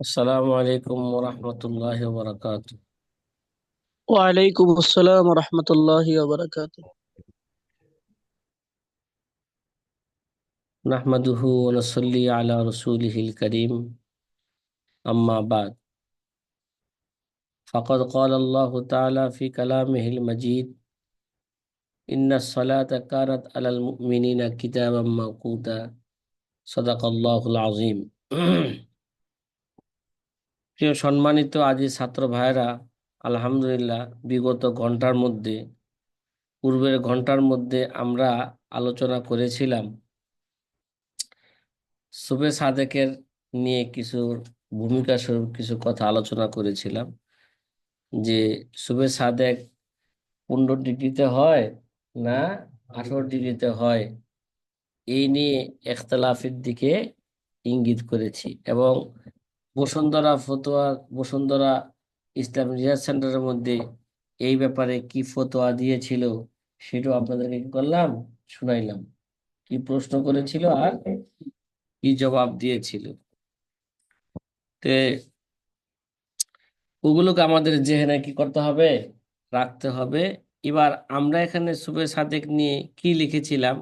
السلام عليكم ورحمة الله وبركاته. وعليكم السلام ورحمة الله وبركاته. نحمده ونصلي على رسوله الكريم. أما بعد. فقد قال الله تعالى في كلامه المجيد إن الصلاة كانت على المؤمنين كتابا موقوتا. صدق الله العظيم. প্রিয় সম্মানিত আজি ছাত্র ভাইরা আলহামদুলিল্লাহ বিগত ঘণ্টার মধ্যে, পূর্বের ঘণ্টার মধ্যে আমরা আলোচনা করেছিলাম। সুবে সাদেকের নিয়ে কিছু ভূমিকা স্বরূপ কিছু কথা আলোচনা করেছিলাম যে সুবে সাদেক পনেরো ডিগ্রিতে হয় না আঠারো ডিগ্রিতে হয়? এই নিয়ে এখতলাফের দিকে ইঙ্গিত করেছি এবং বসুন্ধরা ফতোয়া, বসুন্ধরা ইসলাম রিসার্চ সেন্টারের মধ্যে এই ব্যাপারে কি ফতোয়া দিয়েছিল সেটাও আপনাদেরকে কি করলাম, শুনাইলাম। কি প্রশ্ন করেছিল আর কি জবাব দিয়েছিল। তে ওগুলোকে আমাদের জেহেনে কি করতে হবে, রাখতে হবে। এবার আমরা এখানে সুবে সাদেক নিয়ে কি লিখেছিলাম,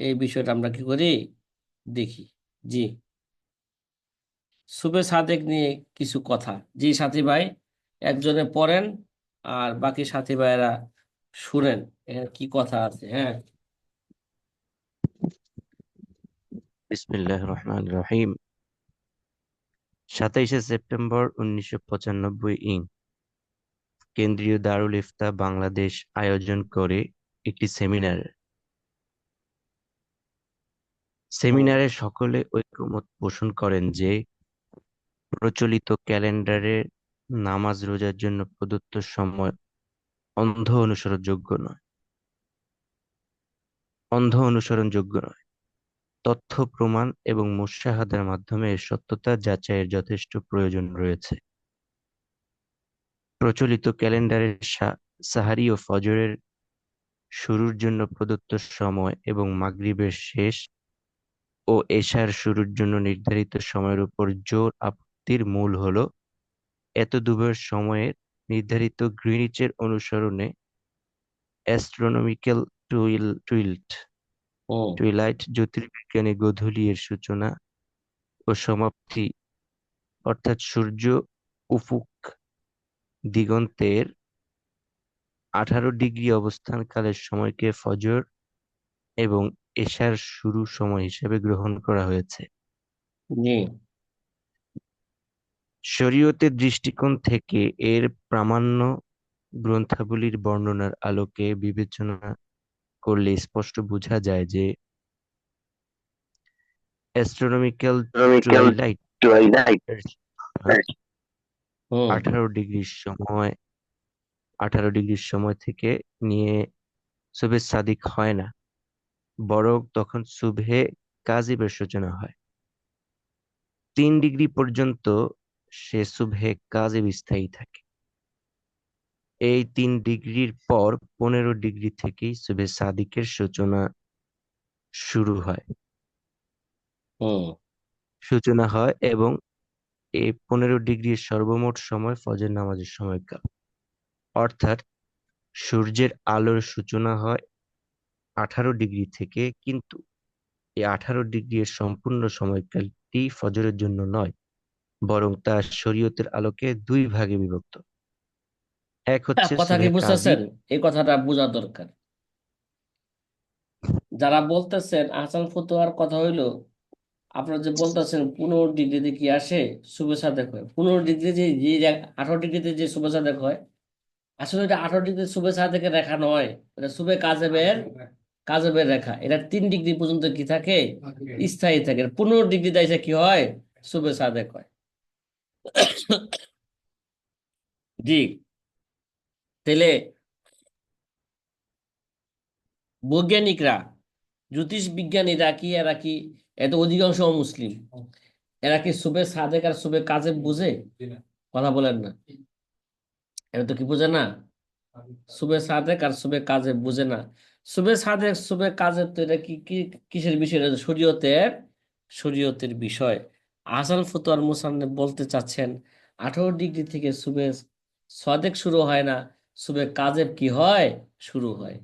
এই বিষয়টা আমরা কি করি, দেখি। জি। সুবে সাদেক নিয়ে কিছু কথা। জি সাথী ভাই, একজনে পড়েন আর বাকি সাথী ভাইয়েরা শুনেন। এখানে কি কথা আছে হ্যাঁ? বিসমিল্লাহ রহমান রহিম। সাতাইশে সেপ্টেম্বর উনিশশো পঁচানব্বই ইং। কেন্দ্রীয় দারুল ইফতা বাংলাদেশ আয়োজন করে একটি সেমিনার। সেমিনারে সকলে ঐকমত পোষণ করেন যে প্রচলিত ক্যালেন্ডারে নামাজ রোজার জন্য প্রদত্ত সময় অন্ধ অনুসরণযোগ্য নয়। অন্ধ অনুসরণযোগ্য নয়। তথ্য, প্রমাণ এবং মুশাহাদার মাধ্যমে এর সত্যতা যাচাইয়ের যথেষ্ট প্রয়োজন রয়েছে। প্রচলিত ক্যালেন্ডারের সাহারি ও ফজরের শুরুর জন্য প্রদত্ত সময় এবং মাগরিবের শেষ ও এশার শুরুর জন্য নির্ধারিত সময়ের উপর জোর আপত্তির মূল হল এত এতদুভয়ের সময়ের নির্ধারিত গ্রিনিচের অনুসরণে অ্যাস্ট্রোনমিক্যাল টুইল টুইল্ট টুইলাইট জ্যোতির্বিজ্ঞানী গোধূলি এর সূচনা ও সমাপ্তি অর্থাৎ সূর্য উফুক দিগন্তের আঠারো ডিগ্রি অবস্থানকালের সময়কে ফজর এবং এশার শুরু সময় হিসেবে গ্রহণ করা হয়েছে। শরীয়তের দৃষ্টিকোণ থেকে এর প্রামাণ্য গ্রন্থাবলীর বর্ণনার আলোকে বিবেচনা করলে স্পষ্ট বোঝা যায় যে অ্যাস্ট্রোনমিক্যাল টুয়াইলাইট আঠারো ডিগ্রির সময় আঠারো ডিগ্রির সময় থেকে নিয়ে সুবে সাদিক হয় না। বরং তখন সুবহে কাজিবের সূচনা হয়। তিন ডিগ্রি পর্যন্ত সে সুবহে কাজে স্থায়ী থাকে। এই তিন ডিগ্রির পর পনেরো ডিগ্রি থেকেই সুবে সাদিকের সূচনা শুরু হয়। সূচনা হয় এবং এই পনেরো ডিগ্রির সর্বমোট সময় ফজর নামাজের সময়কাল। অর্থাৎ সূর্যের আলোর সূচনা হয় আঠারো ডিগ্রি থেকে কিন্তু এই আঠারো ডিগ্রির সম্পূর্ণ সময়কালটি ফজরের জন্য নয়। বরং তা শরীয়তের আলোকে দুই ভাগে বিভক্ত। এক হচ্ছে কথা কি বুঝতেছেন? এই কথাটা বোঝা দরকার। যারা বলতেছেন আহসান ফতোয়ার কথা হইল আপনারা যে বলতেছেন পনেরো ডিগ্রিতে কি আসে? শুভে সাদেক হয়। পনেরো ডিগ্রি যে যে আঠারো ডিগ্রিতে যে শুভে সাদেক হয় আসলে এটা আঠারো ডিগ্রি শুভে সাদেকের রেখা নয়। এটা শুভে কাজেবের কাজেবের রেখা। এটা তিন ডিগ্রি পর্যন্ত কি থাকে? স্থায়ী থাকে। পনেরো ডিগ্রিতে এসে কি হয়? শুভে সাদেক হয়। জি। তাহলে বৈজ্ঞানিকরা জ্যোতিষ বিজ্ঞানীরা কি এরা কি এত অধিকাংশ মুসলিম এরা কি শুভে সাদেক আর শুভে কাজে বুঝে? কথা বলেন না। এরা তো কি বুঝে না? শুভে সাদেক আর শুভে কাজে বুঝে না। শুভে সাদেক শুভে কাজের তো এটা কি কিসের বিষয়? এটা শরীয়তের শরীয়তের বিষয়। আহসান ফতোয়ার মুসান্নেফ বলতে চাচ্ছেন আঠারো ডিগ্রি থেকে সুবে সাদেক শুরু হয় না সুবে কাজেব কি হয়? শুরু হয়।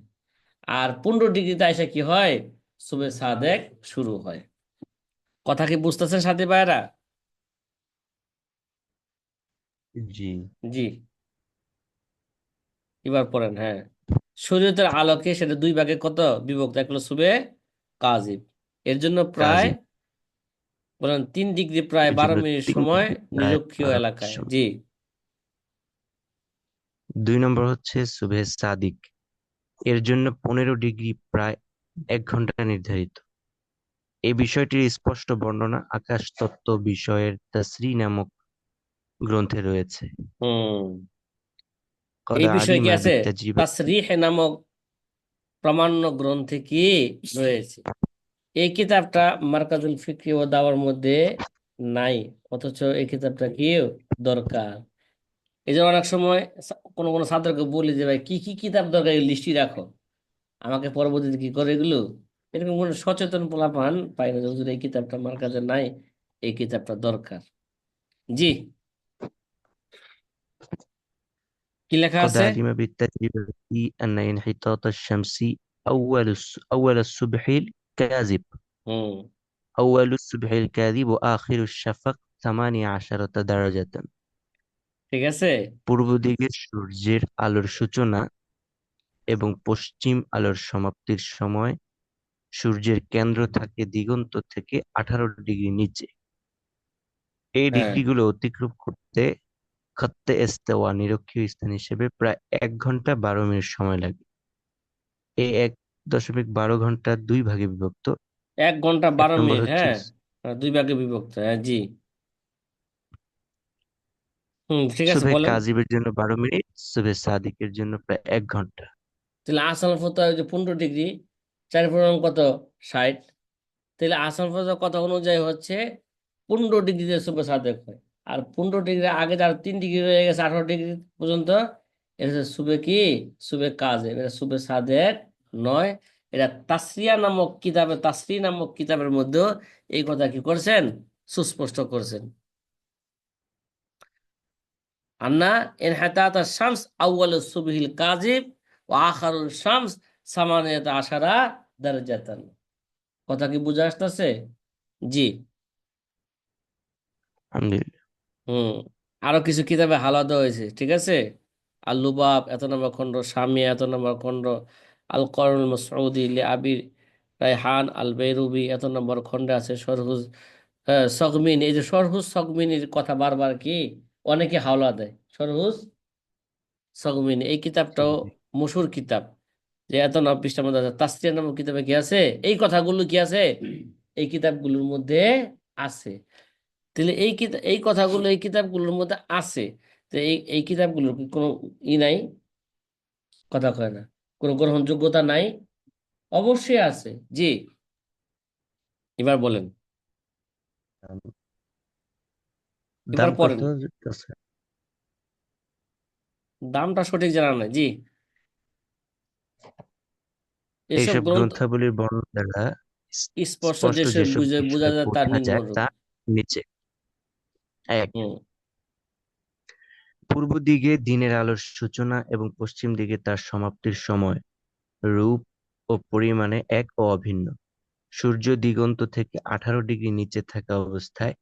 আর পনেরো ডিগ্রিতে আইসা কি হয়? সুবে সাদেক শুরু হয়। কথা কি বুঝতেছেন সাথী ভাইরা জি। জি। এবার পড়েন হ্যাঁ। শরীয়তের আলোকে সেটা দুই ভাগে কত? বিভক্ত এক হলো সুবে কাজিব। এর জন্য প্রায় বলেন তিন ডিগ্রি প্রায় বারো মিনিট সময় নিরক্ষীয় এলাকায়। জি। দুই নম্বর হচ্ছে সুবহে সাদিক। এর জন্য পনেরো ডিগ্রি প্রায় এক ঘণ্টা নির্ধারিত। এই বিষয়টির স্পষ্ট বর্ণনা আকাশ তত্ত্ব বিষয়ের তাসরি নামক গ্রন্থে রয়েছে। এই বিষয় কি আছে? তাসরিহ নামক প্রামাণ্য গ্রন্থে কি রয়েছে? এই কিতাবটা মার্কাজুল ফিকরি ও দাওয়ার মধ্যে নাই অথচ এই কিতাবটা কি দরকার এই জন্য অনেক সময় সা- কোনো কোনো ছাত্রকে বলি যে ভাই কি কি কিতাব দরকার এই লিস্টি রাখো আমাকে পরবর্তীতে কি করে এগুলো এরকম কোনো সচেতন পোলাপান পাই না যে হুজুর এই কিতাবটা আমার কাছে নাই এই কিতাবটা দরকার জি কি লেখা قد আছে علم بالتجربة أن انحطاط الشمس أول الس- أول الصبح الكاذب হুম أول الصبح الكاذب وآخر الشفق ثمانية عشرة درجة ঠিক আছে পূর্ব দিকে সূর্যের আলোর সূচনা এবং পশ্চিম আলোর সমাপ্তির সময় সূর্যের কেন্দ্র থাকে দিগন্ত থেকে আঠারো ডিগ্রি নিচে এই হ্যাঁ ডিগ্রিগুলো অতিক্রম করতে খত্তে ইস্তেওয়া নিরক্ষীয় স্থান হিসেবে প্রায় এক ঘন্টা বারো মিনিট সময় লাগে এই এক দশমিক বারো ঘণ্টা দুই ভাগে বিভক্ত। এক ঘণ্টা এক বারো নম্বর মিনিট হচ্ছে হ্যাঁ দুই ভাগে বিভক্ত হ্যাঁ জি। হুম ঠিক আছে সুবহে বলেন। কাজিবের জন্য বারো মিনিট সুবহে সাদিকের জন্য প্রায় এক ঘণ্টা। তাহলে আসান ফতো যে পনেরো ডিগ্রি চার পূর্ণ কত? ষাট। তাহলে আসান ফতো কথা অনুযায়ী হচ্ছে পনেরো ডিগ্রিতে সুবে সাদেক হয়। আর পনেরো ডিগ্রি আগে যার তিন ডিগ্রি রয়ে গেছে আঠারো ডিগ্রি পর্যন্ত এটা হচ্ছে সুবে কি? সুবে কাজে এটা সুবে সাদেক নয় এটা তাসরিয়া নামক কিতাবে তাসরি নামক কিতাবের মধ্যেও এই কথা কি করছেন? সুস্পষ্ট করছেন। আন্না ইনহাতাত শামস আউয়াল সুবহিল কাজিব ও আখারুল শামস সামানিয়াত আশারা দারজাতান। কথা কি বুঝে আসতেছে? জি। হুম আরও কিছু কিতাবে হালা দেওয়া হয়েছে ঠিক আছে? আল লুবাব এত নম্বর খণ্ড সামিয়া এত নম্বর খণ্ড আল করুল মসউদি লি আবির রায়হান আল বেরুবি এত নম্বর খণ্ডে আছে সরহুজ সগমিন। এই যে সরহুজ সগমিনের কথা বারবার কি? অনেকে হাওলা দেয়। সরহুজ সগমিন এই কিতাবটাও মশুর কিতাব। যে এত নব পৃষ্ঠার মধ্যে আছে তাসরিয়া নামক কিতাবে কি আছে? এই কথাগুলো কি আছে? এই কিতাবগুলোর মধ্যে আছে। তাহলে এই কিতাব এই কথাগুলো এই কিতাবগুলোর মধ্যে আছে। তো এই এই কিতাবগুলোর কোনো ই নাই? কথা কয় না। কোনো গ্রহণযোগ্যতা নাই? অবশ্যই আছে। জি। এবার বলেন। এবার পড়েন। দামটা সঠিক জানা নাই। জি। এসব এইসব গ্রন্থাবলীর বর্ণনা দ্বারা স্পষ্ট যেসব বুঝে বোঝা যায় তার নিচে। এক পূর্ব দিকে দিনের আলোর সূচনা এবং পশ্চিম দিকে তার সমাপ্তির সময়। রূপ ও পরিমাণে এক ও অভিন্ন। সূর্য দিগন্ত থেকে আঠারো ডিগ্রি নিচে থাকা অবস্থায়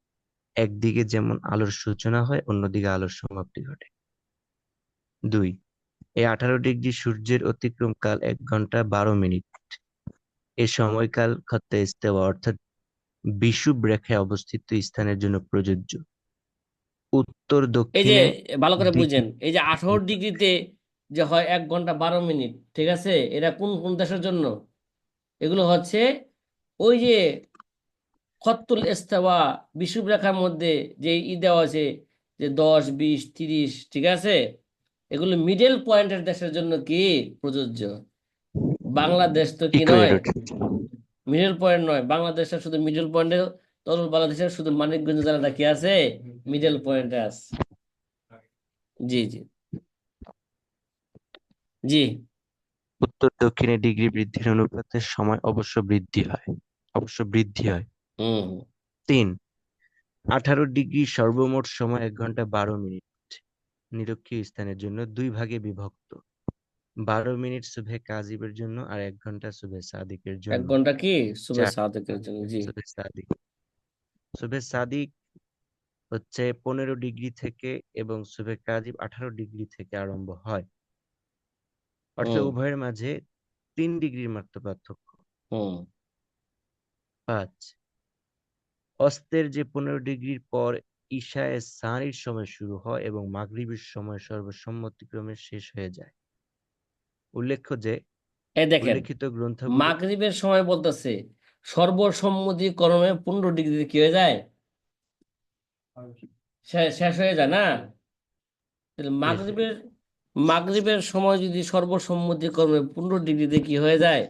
একদিকে যেমন আলোর সূচনা হয়, অন্যদিকে আলোর সমাপ্তি ঘটে। দুই এই আঠারো ডিগ্রি সূর্যের অতিক্রম কাল এক ঘণ্টা বারো মিনিট। এই সময়কাল খত্তে ইস্তেওয়া অর্থাৎ বিষুব রেখায় অবস্থিত স্থানের জন্য প্রযোজ্য। উত্তর এই যে দক্ষিণে ভালো করে দিকে। বুঝেন এই যে আঠারো ডিগ্রিতে যে হয় এক ঘণ্টা বারো মিনিট ঠিক আছে? এটা কোন কোন দেশের জন্য? এগুলো হচ্ছে ওই যে খত্তুল ইস্তেওয়া বিষুব রেখার মধ্যে যে ই দেওয়া আছে যে দশ বিশ তিরিশ ঠিক আছে? এগুলো মিডল পয়েন্টের দেশের জন্য কি প্রযোজ্য? বাংলাদেশ তো কি নয়? মিডল পয়েন্ট নয় বাংলাদেশের শুধু মিডল পয়েন্টে তরুণ বাংলাদেশের শুধু মানিকগঞ্জ জেলাটা কি আছে? মিডল পয়েন্টে আছে। জি জি। জি। উত্তর দক্ষিণে ডিগ্রি বৃদ্ধির অনুপাতে সময় অবশ্য বৃদ্ধি হয়। অবশ্য বৃদ্ধি হয়। হুম। তিন আঠারো ডিগ্রি সর্বমোট সময় এক ঘণ্টা বারো মিনিট। নিরক্ষীয় স্থানের জন্য দুই ভাগে বিভক্ত। বারো মিনিট সুবহে কাজিবের জন্য আর এক ঘণ্টা সুবহে সাদিকের জন্য। এক ঘণ্টা কি? সুবে চার। সাদেকের জন্য জি। সুবহে সাদিক। সুবহে সাদিক। হচ্ছে পনেরো ডিগ্রি থেকে এবং সুবহে কাজিব আঠারো ডিগ্রি থেকে আরম্ভ হয়। অর্থাৎ উভয়ের মাঝে তিন ডিগ্রির মাত্র পার্থক্য। পাঁচ। অস্তের যে পনেরো ডিগ্রির পর ঈশায়ে সানির সময় শুরু হয় এবং মাগরিবের সময় সর্বসম্মতিক্রমে শেষ হয়ে যায়। উল্লেখ্য যে এই দেখেন উল্লেখিত গ্রন্থগুলো মাগরিবের সময় বলতেছে সর্বসম্মতি ক্রমে পনেরো ডিগ্রিতে কি হয়ে যায়? শেষ হয়ে যায় না? হয়ে। মাগরিবের মাগরিবের সময় যদি সর্বসম্মতি ক্রমে পনেরো ডিগ্রিতে কি হয়ে যায়?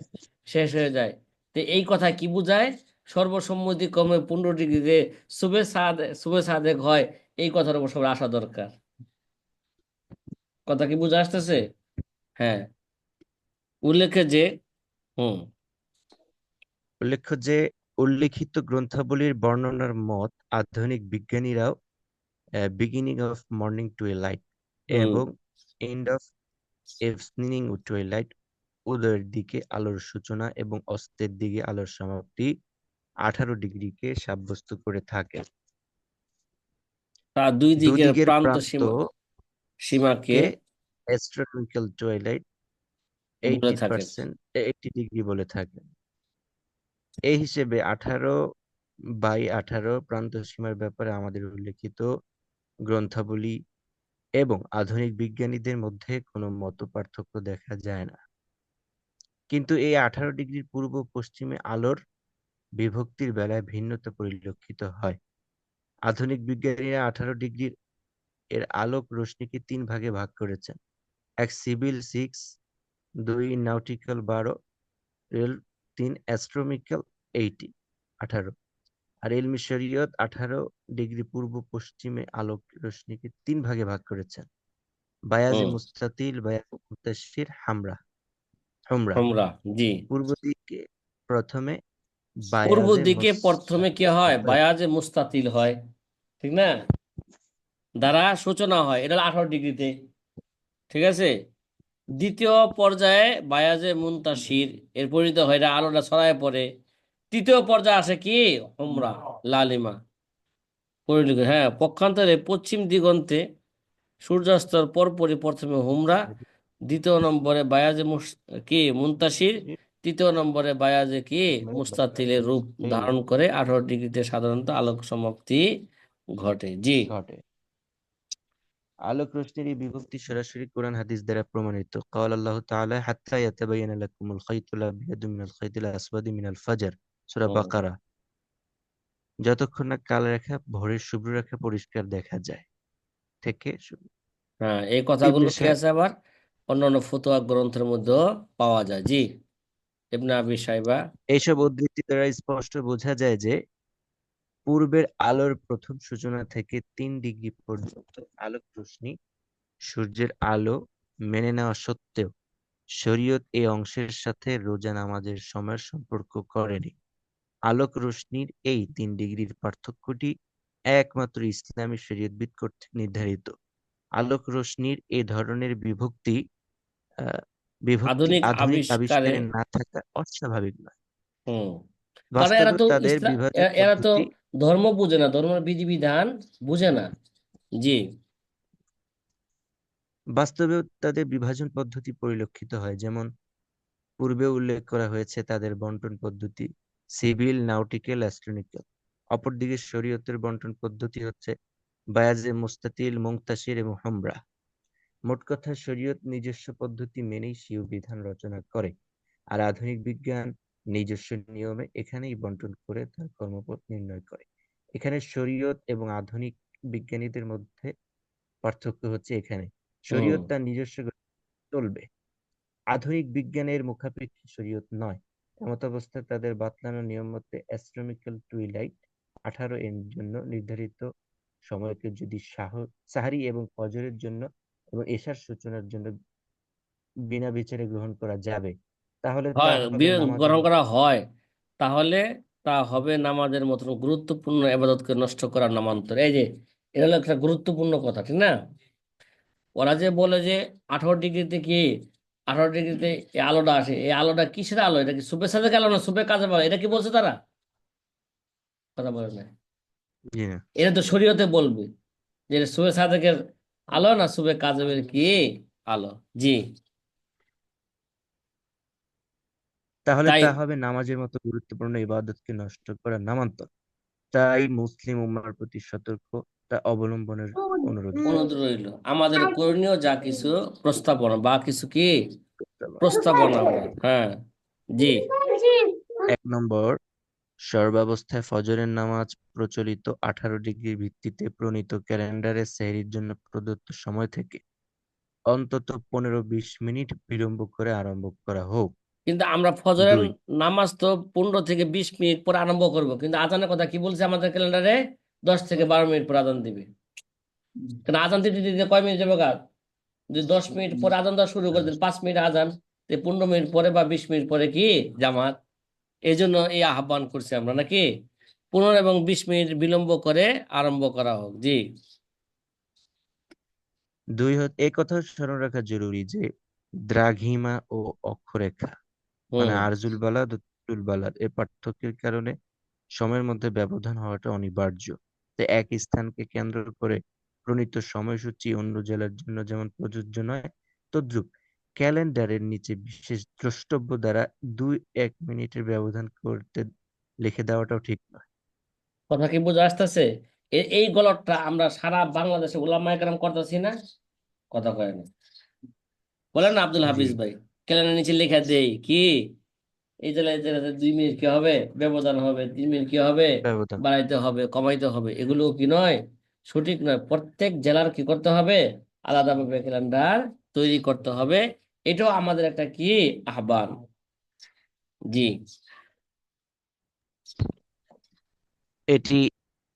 শেষ হয়ে যায়। তো এই কথা কি বোঝায়? সর্বসম্মতি ক্রমে পনেরো ডিগ্রিতে শুভে সাদ শুভে সাদেক হয় এই কথার উপর সবার আসা দরকার। কথা কি বুঝে আসতেছে? হ্যাঁ। উল্লেখে যে হুম। উল্লেখ্য যে উল্লেখিত গ্রন্থাবলীর বর্ণনার মত আধুনিক বিজ্ঞানীরাও beginning of morning to a light এবং end of evening to a light উদয়ের দিকে আলোর সূচনা এবং অস্তের দিকে আলোর সমাপ্তি আঠারো ডিগ্রিকে সাব্যস্ত করে থাকে। তার দুই দিকের প্রান্ত সীমা সীমাকে অ্যাস্ট্রোনমিক্যাল টুয়াইলাইট বলে এইটি থাকেন পার্সেন্ট এইটি ডিগ্রি বলে থাকে। এই হিসেবে আঠারো বাই আঠারো প্রান্ত সীমার ব্যাপারে আমাদের উল্লেখিত গ্রন্থাবলী এবং আধুনিক বিজ্ঞানীদের মধ্যে কোনো মত পার্থক্য দেখা যায় না। কিন্তু এই আঠারো ডিগ্রির পূর্ব পশ্চিমে আলোর বিভক্তির বেলায় ভিন্নতা পরিলক্ষিত হয়। আধুনিক বিজ্ঞানীরা আঠারো ডিগ্রির এর আলোক রশ্মিকে তিন ভাগে ভাগ করেছেন। এক সিভিল সিক্স, দুই নাউটিক্যাল বারো, রেল তিন অ্যাস্ট্রোমিক্যাল এইটি আঠারো। আর এলমি শরীয়ত আঠারো ডিগ্রি পূর্ব পশ্চিমে আলোক রশ্মিকে তিন ভাগে ভাগ করেছেন। বায়াজে মুস্তাতিল বায়াজে মুতাশির হামরা। হুমরা। আমরা জি। পূর্ব দিকে প্রথমে পূর্ব দিকে প্রথমে কি হয়? বায়াজে মুস্তাতিল হয়। ঠিক না? দ্বারা সূচনা হয়। এটা আঠারো ডিগ্রিতে। ঠিক আছে? দ্বিতীয় পর্যায়ে বায়াজে মুনতাসির এর পরিণত হয় এটা আলোটা ছড়ায় পড়ে। তৃতীয় পর্যায়ে আসে কি? হোমরা লালিমা। পরিণত হ্যাঁ পক্ষান্তরে পশ্চিম দিগন্তে সূর্যাস্তর পরপরই প্রথমে হোমরা দ্বিতীয় নম্বরে বায়াজে কি? মুনতাসির তৃতীয় নম্বরে বায়াজে কি? মুস্তাতিলের রূপ ধারণ করে আঠারো ডিগ্রিতে সাধারণত আলোক সমাপ্তি ঘটে। জি। ঘটে। আলোক রশ্মির এই বিভক্তি সরাসরি কোরআন হাদিস দ্বারা প্রমাণিত قال الله تعالى حتى يتبين لكم الخيط الأبيض من الخيط الأسود من الفجر সূরা হুম। বাকারা যতক্ষণ না কালো রেখা ভোরের শুভ্র রেখা পরিষ্কার দেখা যায় থেকে শুরু হ্যাঁ এই কথাগুলো কি বিষয়ে- আছে আবার অন্যান্য ফতোয়া গ্রন্থের মধ্যেও পাওয়া যায় জি ইবনে আবি সাইবা এইসব উদ্ধৃতি দ্বারা স্পষ্ট বোঝা যায় যে পূর্বের আলোর প্রথম সূচনা থেকে তিন ডিগ্রি পর্যন্ত আলোক রশ্মি সূর্যের আলো মেনে নেওয়া সত্ত্বেও শরীয়ত এই অংশের সাথে রোজা নামাজের সময়ের সম্পর্ক করেনি। আলোক রশ্মির এই তিন ডিগ্রির পার্থক্যটি একমাত্র ইসলামী শরীয়তবিদ কর্তৃক নির্ধারিত। আলোক রশ্মির এ ধরনের বিভক্তি আহ, বিভক্তি আধুনিক আধুনিক আবিষ্কারে আবিষ্কারে না থাকা অস্বাভাবিক নয়। এরা তো ধর্ম বুঝে না, ধর্মের বিধিবিধান বুঝে না। জি। বাস্তবেও তাদের বিভাজন পদ্ধতি পরিলক্ষিত হয়, যেমন পূর্বে উল্লেখ করা হয়েছে তাদের বন্টন পদ্ধতি, সিভিল, নাউটিক্যাল, অ্যাস্ট্রোনিক্যাল। অপরদিকে শরীয়তের বন্টন পদ্ধতি হচ্ছে বায়াজে মুস্তাতিল মুংতাসির এবং হামরা। মোট কথা, শরীয়ত নিজস্ব পদ্ধতি মেনেই স্বীয় বিধান রচনা করে, আর আধুনিক বিজ্ঞান নিজস্ব নিয়মে এখানেই বন্টন করে তার কর্মপথ নির্ণয় করে। এখানে শরীয়ত এবং আধুনিক বিজ্ঞানীদের মধ্যে পার্থক্য হচ্ছে এখানে। শরীয়ত তার নিজস্ব চলবে। আধুনিক বিজ্ঞানের মুখাপেক্ষী শরীয়ত নয়। এমত অবস্থায় তাদের বাতলানো নিয়ম মতে অ্যাস্ট্রোমিক্যাল টুইলাইট আঠারো এর জন্য নির্ধারিত সময়কে যদি সাহ সাহারি এবং ফজরের জন্য এবং এশার সূচনার জন্য বিনা বিচারে গ্রহণ করা যাবে। তাহলে তা হয় হবে বি- নামাজের গ্রহণ করা হয়। তাহলে তা হবে নামাজের মতন গুরুত্বপূর্ণ এবাদতকে নষ্ট করার নামান্তর। এই যে এটা হলো একটা গুরুত্বপূর্ণ কথা ঠিক না? ওরা যে বলে যে আঠারো ডিগ্রিতে কি আঠারো ডিগ্রিতে এই আলোটা আসে এই আলোটা কিসের আলো? এটা কি সুপের সাথে আলো না সুপের কাজে বলে এটা কি বলছে তারা? কথা বলে না জি না এটা তো শরীয়তে বলবে যে এটা সুবে সাদেকের আলো না সুবে কাজেবের কি? আলো। জি। তাহলে তাই তা হবে নামাজের মতো গুরুত্বপূর্ণ ইবাদতকে নষ্ট করার নামান্তর। তাই মুসলিম উম্মার প্রতি সতর্কতা অবলম্বনের অনুরোধ অনুরোধ রইল। আমাদের করণীয় যা কিছু প্রস্তাবনা বা কিছু কি? প্রস্তাবনা। হ্যাঁ জি। এক নম্বর সর্বাবস্থায় ফজরের নামাজ প্রচলিত আঠারো ডিগ্রি ভিত্তিতে প্রণীত ক্যালেন্ডারে সেহরির জন্য প্রদত্ত সময় থেকে অন্তত পনেরো বিশ মিনিট বিলম্ব করে আরম্ভ করা হোক। কিন্তু আমরা ফজরের নামাজ তো পনেরো থেকে বিশ মিনিট পরে আরম্ভ করব। কিন্তু আজানের কথা কি বলছে আমাদের ক্যালেন্ডারে? দশ থেকে বারো মিনিট পর আজান দিবে। কারণ আজান দিতে দিতে কয় মিনিট যাবে কাজ যদি দশ মিনিট পরে আজান দেওয়া শুরু করে দিন পাঁচ মিনিট আজান পনেরো মিনিট পরে বা বিশ মিনিট পরে কি? জামাত। এই জন্য এই আহ্বান করছি আমরা নাকি? পনেরো এবং বিশ মিনিট বিলম্ব করে আরম্ভ করা হোক। জি। দুই এই কথা স্মরণ রাখা জরুরি যে দ্রাঘিমা ও অক্ষরেখা মানে আরজুল বালাদ ও তুল বালাদ এর পার্থক্যের কারণে সময়ের মধ্যে ব্যবধান হওয়াটা অনিবার্য। তো এক স্থানকে কেন্দ্র করে প্রণীত সময়সূচি অন্য জেলার জন্য যেমন প্রযোজ্য নয় তদ্রূপ ক্যালেন্ডারের নিচে বিশেষ দ্রষ্টব্য দ্বারা দুই এক মিনিটের ব্যবধান করতে লিখে দেওয়াটাও ঠিক নয়। কথা কি বোঝা আসতেছে? এই গলতটা আমরা সারা বাংলাদেশে ওলামা একরাম করতেছি না? কথা কয় না। বলেন না আব্দুল হাফিজ ভাই। ক্যালেন্ডার নিচে লেখা দেই কি? এই জেলায় জেলাতে দুই মিনিট কি হবে? ব্যবধান হবে তিন মিনিট কি হবে? বাড়াইতে হবে কমাইতে হবে। এগুলো কি নয়? সঠিক নয়। প্রত্যেক জেলার কি করতে হবে? আলাদাভাবে ক্যালেন্ডার তৈরি করতে হবে। এটাও আমাদের একটা কি? আহ্বান। জি। এটি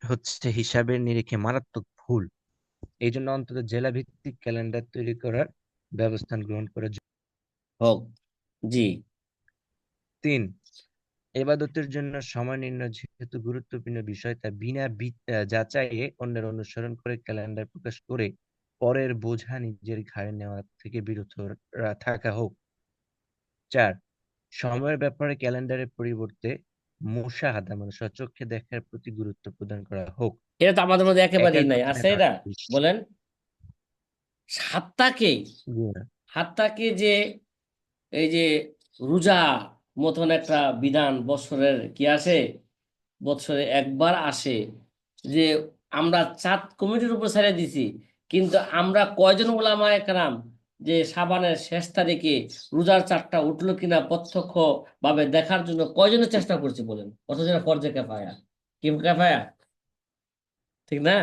হচ্ছে হিসাবের নিরিখে মারাত্মক ভুল। এই জন্য অন্তত জেলা ভিত্তিক ক্যালেন্ডার তৈরি করার ব্যবস্থা গ্রহণ করা জরুরি। হোক জি। তিন এবাদতের জন্য সময় নির্ণয় যেহেতু গুরুত্বপূর্ণ বিষয় তা বিনা যাচাইয়ে অন্যের অনুসরণ করে ক্যালেন্ডার প্রকাশ করে পরের বোঝা নিজের ঘাড়ে নেওয়া থেকে বিরত থাকা হোক। চার সময়ের ব্যাপারে ক্যালেন্ডারের পরিবর্তে মুশাহাদা মানে স্বচক্ষে দেখার প্রতি গুরুত্ব প্রদান করা হোক। এটা তো আমাদের মধ্যে একেবারেই নাই। আছে এটা বলেন সাতটাকে। হাত্তাকে যে এই যে রোজা মতন একটা বিধান বৎসরের কি আসে? বৎসরে একবার আসে যে আমরা চাঁদ কমিটির উপর ছেড়ে দিছি। কিন্তু আমরা কয়জন ওলামা একরাম যে সাবানের শেষ তারিখে রোজার চারটা উঠল কিনা প্রত্যক্ষ ভাবে দেখার জন্য কয়জনের চেষ্টা করছি বলেন? অথচ ফরজে কেফায়া। কি কেফায়া? ঠিক না?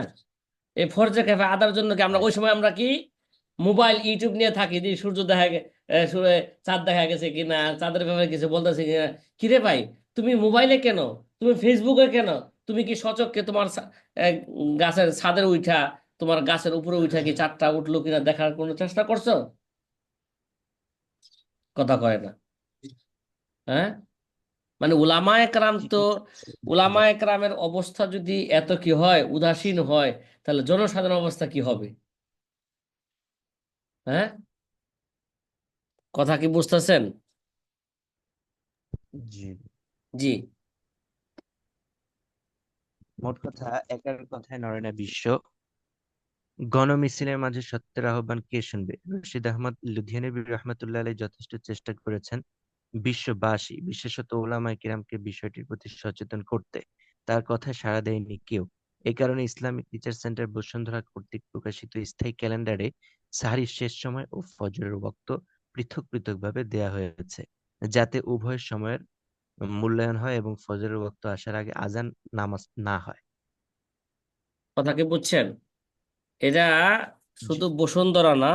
এই ফরজে কেফায়া আদার জন্য কি আমরা ওই সময় আমরা কি মোবাইল, ইউটিউব নিয়ে থাকি যে সূর্য দেখা এ, চাঁদ দেখা গেছে কিনা চাঁদের ব্যাপারে কিছু বলতেছে কিনা? কিরে ভাই তুমি মোবাইলে কেন? তুমি ফেসবুকে কেন? তুমি কি সচক্ষে তোমার গাছের ছাদের উঠা তোমার গাছের উপরে উঠা কি চাঁদটা উঠল কিনা দেখার কোনো চেষ্টা করছ? কথা কয় না। হ্যাঁ? মানে উলামা একরাম তো উলামা একরামের অবস্থা যদি এত কি হয় উদাসীন হয় তাহলে জনসাধারণ অবস্থা কি হবে? হ্যাঁ? কথা কি বুঝতেছেন? জি। জি। মোট কথা একার কথায় নড়ে না বিশ্ব। গণমিছিলের মাঝে সত্যের আহ্বান কে শুনবে? রশিদ আহমদ লুধিয়ানবী রহমতুল্লাহ আলাই যথেষ্ট চেষ্টা করেছেন বিশ্ববাসী বিশেষত ওলামায়ে কিরামকে বিষয়টির প্রতি সচেতন করতে। তার কথায় সাড়া দেয়নি কেউ। এই কারণে ইসলামিক টিচার সেন্টার বসুন্ধরা কর্তৃক প্রকাশিত স্থায়ী ক্যালেন্ডারে সাহারির শেষ সময় ও ফজরের ওয়াক্ত পৃথক পৃথকভাবে দেয়া হয়েছে যাতে উভয় সময়ের মূল্যায়ন হয় এবং ফজরের ওয়াক্ত আসার আগে আজান নামাজ না হয়। কথা কি বুঝছেন? এটা শুধু বসুন্ধরা না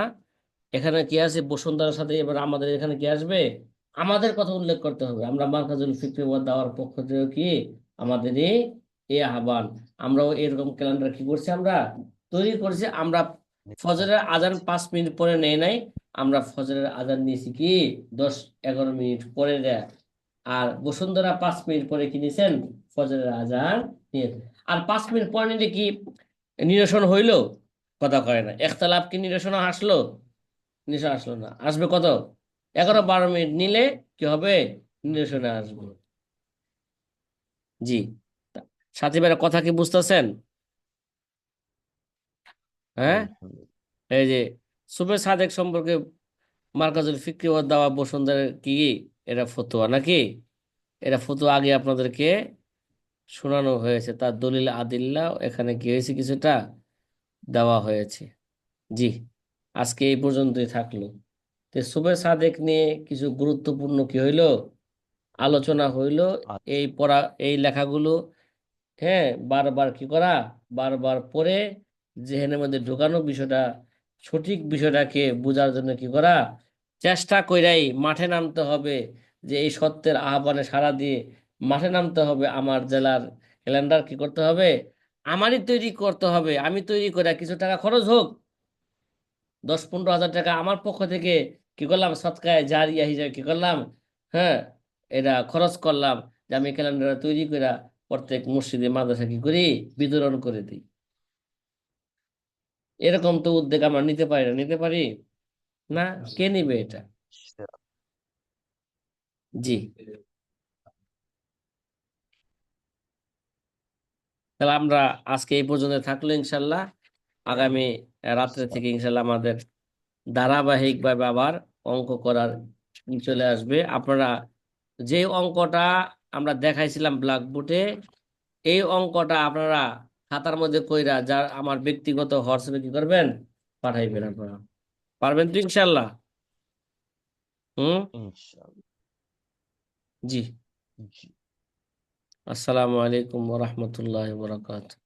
এখানে কি আছে? বসুন্ধরার সাথে এবার আমাদের এখানে কি আসবে? আমাদের কথা উল্লেখ করতে হবে। আমরা মার্কাজুল ফিকরি দাওয়ার পক্ষ থেকে কি আমাদের এই আহ্বান। আমরাও এরকম ক্যালেন্ডার কি করছি আমরা? তৈরি করছি। আমরা ফজরের আজান পাঁচ মিনিট পরে নেই নাই, আমরা ফজরের আজান নিয়েছি কি? দশ, এগারো মিনিট পরে দেয়। আর বসুন্ধরা পাঁচ মিনিট পরে কি নিয়েছেন? ফজরের আজান নিয়ত আর পাঁচ মিনিট পর নিলে কি নিরসন হইল? কথা কয় না। একতলাপ কি নিরসন আসলো? নিরসন আসলো না। আসবে কত? এগারো, বারো মিনিট নিলে কি হবে? নিরসনে আসবে। জি। সাথী ভাইয়ের কথা কি বুঝতেছেন? হ্যাঁ? এই যে সুবে সাদেক সম্পর্কে মার্কাজুল ফিক্রি ও দাওয়া বসুন্ধরের কি এটা ফতোয়া নাকি? এটা ফতোয়া আগে আপনাদেরকে শোনানো হয়েছে। তার দলিল আদিল্লা এখানে কি হয়েছে কিছুটা? দেওয়া হয়েছে। জি আজকে এই পর্যন্তই থাকল। তো সুবে সাদেক নিয়ে কিছু গুরুত্বপূর্ণ কি হইল? আলোচনা হইল। আচ্ছা। এই পড়া এই লেখাগুলো হ্যাঁ বারবার কি করা? বারবার পড়ে জেহেনের মধ্যে ঢোকানো বিষয়টা, সঠিক বিষয়টাকে বোঝার জন্য কি করা? চেষ্টা কইরাই মাঠে নামতে হবে যে এই সত্যের আহ্বানে সাড়া দিয়ে মাঠে নামতে হবে। আমার জেলার ক্যালেন্ডার কি করতে হবে? আমারই তৈরি করতে হবে। আমি তৈরি করে কিছু টাকা খরচ হোক। দশ পনেরো হাজার টাকা আমার পক্ষ থেকে কি করলাম? সৎকায় জারিয়া হিসাবে কি করলাম? হ্যাঁ এটা খরচ করলাম যে আমি ক্যালেন্ডার তৈরি করে প্রত্যেক মসজিদে মাদ্রাসা কি করি? বিতরণ করে দিই। এরকম তো উদ্যোগ আমরা নিতে পারি না, নিতে পারি? না? কে নিবে এটা? জি। তাহলে আমরা আজকে এই পর্যন্ত থাকল ইনশাল্লাহ। আগামী রাত্রে থেকে ইনশাল্লাহ আমাদের ধারাবাহিকভাবে আবার অঙ্ক করার চলে আসবে। আপনারা যে অঙ্কটা আমরা দেখাইছিলাম ব্ল্যাকবোর্ডে এই অঙ্কটা আপনারা খাতার মধ্যে কইরা যার আমার ব্যক্তিগত হোয়াটসঅ্যাপে কি করবেন? পাঠাইবেন আপনারা। পারবেন তো ইনশাল্লাহ হুম? জি। আসসালামু আলাইকুম ওয়া রাহমাতুল্লাহি ওয়া বারাকাতুহু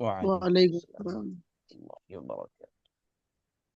ওয়ালাইকুম ওয়ালাইকুম আসসালাম।